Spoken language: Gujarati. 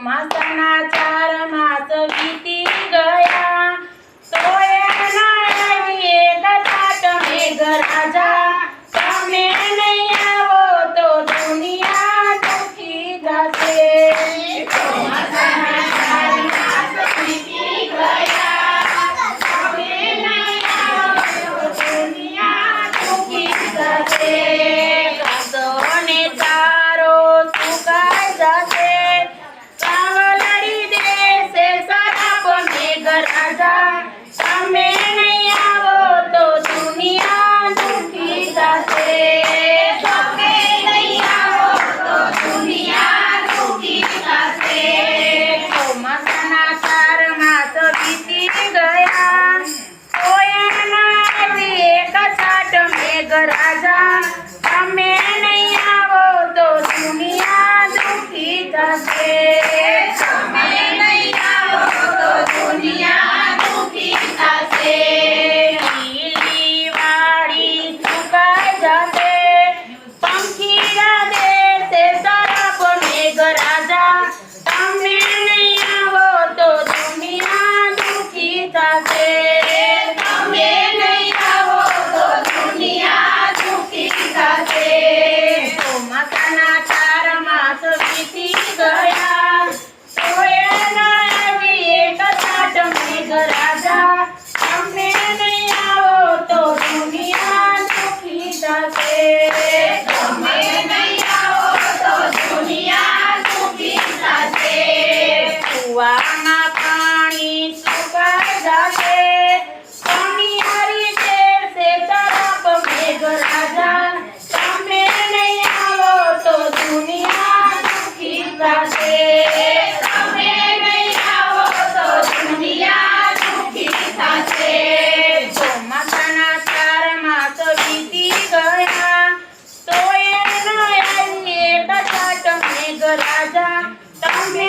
માસના ચાર માસ Christmas. વાળમાં પાણી સુકાઈ જશે. પાણી હરી છે તારા પગે તમે તો દુનિયા દુખી થશે. તમે નહીં થશે. ચોમાસાના ચારમાં તો બીતી ગયા, તો એનો એમને બધા તમે ગરાજા તમે